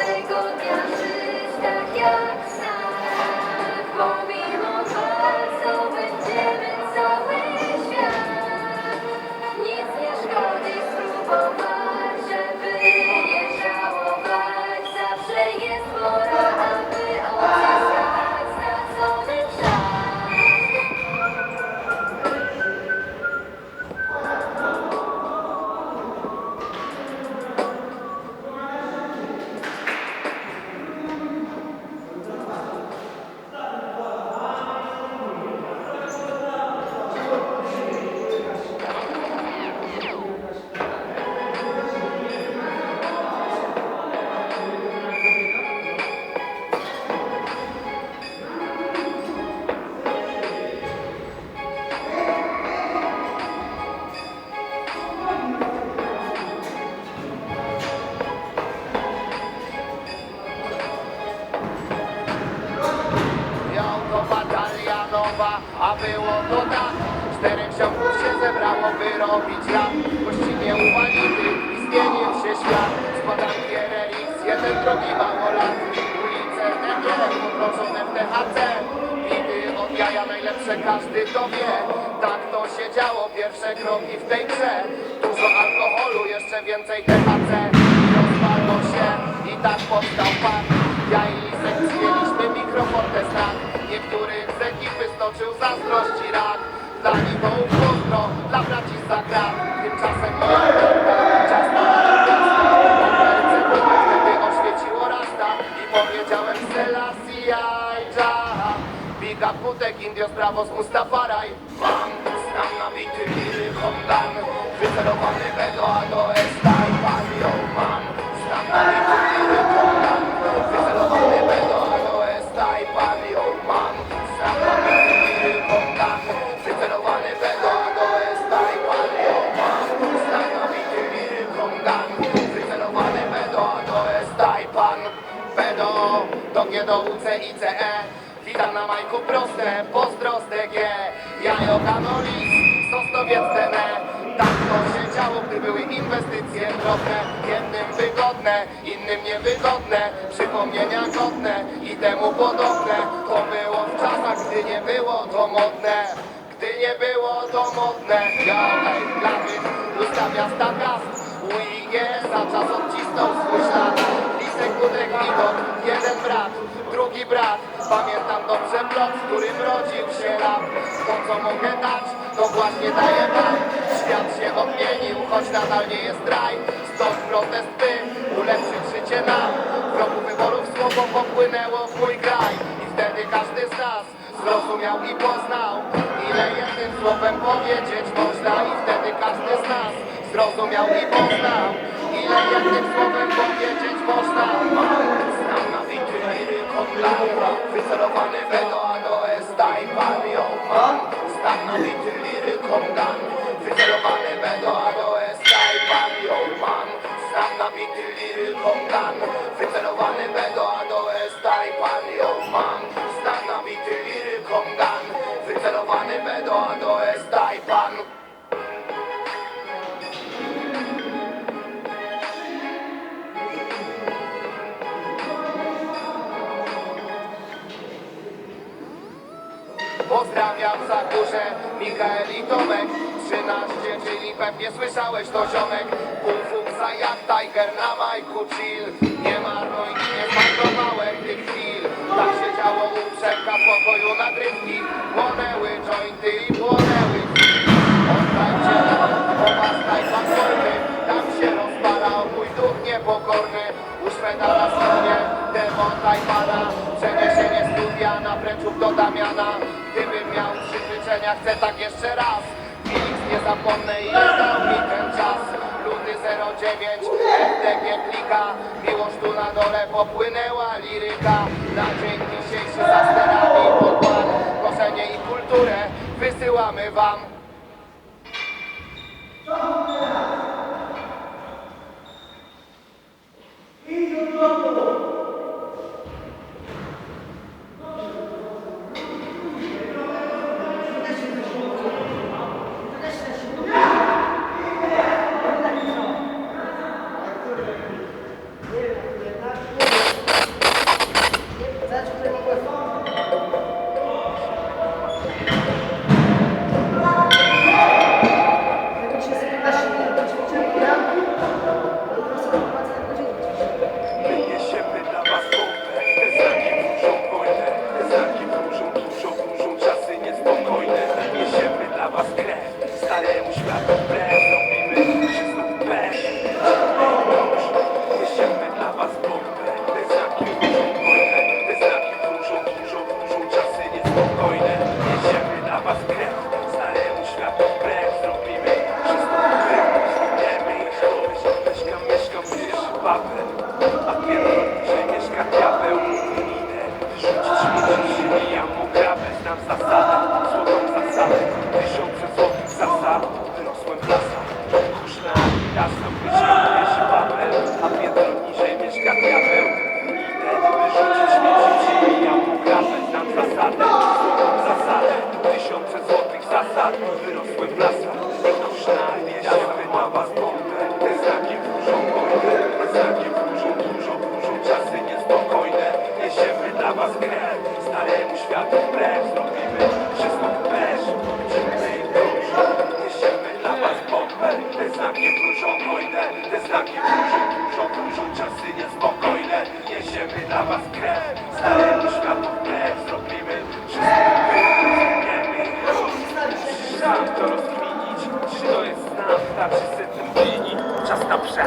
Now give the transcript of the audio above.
Każdego dnia żyć tak jak a było to tak. Czterech ziomków się zebrało, by robić rap. Gościnie uwality i zmienił się świat. Składanki RLX, jeden drogi małolat Ulice Negier, poproszone w THC Bity od jaja najlepsze, każdy to wie. Tak to się działo, pierwsze kroki w tej grze. Dużo alkoholu, jeszcze więcej THC rozwalło się i tak powstał zazdrości rak Dla to pozdro, dla braci zakrat Tymczasem moja wielka, czas na Wtedy oświeciło rasta I powiedziałem Selassie Jaha Big up Putek, Indios, Bravos, Mustafaraj Mam stan nabity liryką dan Wycelowany Bedo, a do Esta i pan ją mam Stan nabity I CE Witam na majku proste, pozdro z DG Jajo Kanolis, Sostowiec TNE Tak to się działo, gdy były inwestycje drobne. Jednym wygodne, innym niewygodne. Przypomnienia godne i temu podobne. To było w czasach, gdy nie było to modne. Gdy nie było to modne Ja, ej, lawy, lusta miasta gaz UIG za czas odcisnął swój ślad. Lisek, Budek, jeden drugi brat. Pamiętam dobrze blok, w którym rodził się rap. To co mogę dać, to właśnie daję wam Świat się odmienił, choć nadal nie jest raj. Stąd protest by ulepszyć życie nam. W roku wyborów słowo popłynęło w mój kraj. I wtedy każdy z nas zrozumiał i poznał Ile jednym słowem powiedzieć można. I wtedy każdy z nas zrozumiał i poznał Ile jednym słowem powiedzieć liryką dan Wycelowany Bedo, a do Esta i pan ją mam Znam nabity liryką dan Wycelowany Bedo, a do Esta i pan. Pozdrawiam za górze Mikael i Tomek. 13, czyli pewnie słyszałeś to ziomek. Pół fuksa jak Tiger na majku chill. Nie marnuj i nie zmarnowałem tych chwil. Tak się działo u Przemka pokoju nagrywki Płonęły jointy i płonęły Oddajcie nam, popaskaj pasolny Tam się rozpalał mój duch niepokorny. Szweda na stronie demon Tajpana Przeniósł wręczył do Damiana. Gdybym miał trzy życzenia, chcę tak jeszcze raz. Felix nie zapomnę ile 09, FDG plika Miłość tu na dole popłynęła liryka. Na dzień dzisiejszy za sterami podkład Korzenie i kulturę wysyłamy wam Oh, oh. od nas Rozkuszona jazdy ma was pełne Te znaki burzą wojnę. Te znaki burzą dużo, dużo Czasy niespokojne. Niesiemy dla was krew Staremu światu wbrew. Zrobimy wszystko też. Czyny dobrze Niesiemy was bombę. Te znaki burzą Te znaki burzą, Czasy niespokojne. Niesiemy dla was krew